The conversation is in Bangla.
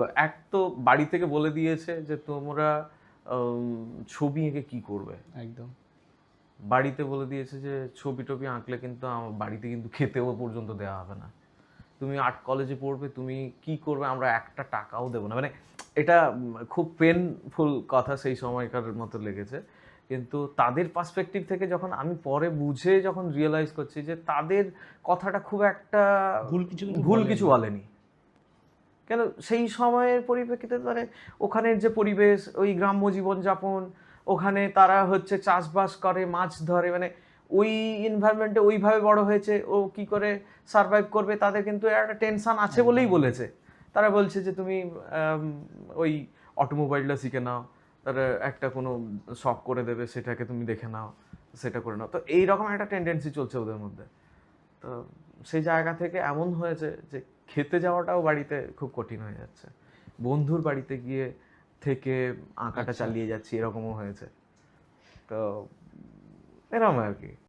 তো এক তো বাড়ি থেকে বলে দিয়েছে যে তোমরা ছবি এঁকে কি করবে? একদম। বাড়িতে বলে দিয়েছে যে ছবি টবি আঁকলে কিন্তু আমার বাড়িতে কিন্তু খেতেও পর্যন্ত দেওয়া হবে না। তুমি আর্ট কলেজে পড়বে তুমি কি করবে আমরা একটা টাকাও দেবো না। মানে এটা খুব পেনফুল কথা সেই সময়কার মতো লেগেছে। কিন্তু তাদের পার্সপেক্টিভ থেকে যখন আমি পরে বুঝে যখন রিয়েলাইজ করছি যে তাদের কথাটা খুব একটা ভুল কিছু ভুল কিছু বলেনি। কেন সেই সময়ের পরিপ্রেক্ষিতে মানে ওখানের যে পরিবেশ ওই গ্রাম্য জীবনযাপন ওখানে তারা হচ্ছে চাষবাস করে মাছ ধরে মানে ওই এনভায়রনমেন্টে ওইভাবে বড় হয়েছে ও কি করে সার্ভাইভ করবে তাদের কিন্তু একটা টেনশান আছে বলেই বলেছে। তারা বলছে যে তুমি ওই অটোমোবাইলটা শিখে নাও তারা একটা কোনো শখ করে দেবে সেটাকে তুমি দেখে নাও সেটা করে নাও। তো এইরকম একটা টেন্ডেন্সি চলছে ওদের মধ্যে। তো সেই জায়গা থেকে এমন হয়েছে যে খেতে যাওয়াটাও বাড়িতে খুব কঠিন হয়ে যাচ্ছে। বন্ধুর বাড়িতে গিয়ে থেকে আঁকাটা চালিয়ে যাচ্ছি এরকমও হয়েছে। তো এরকম আর কি।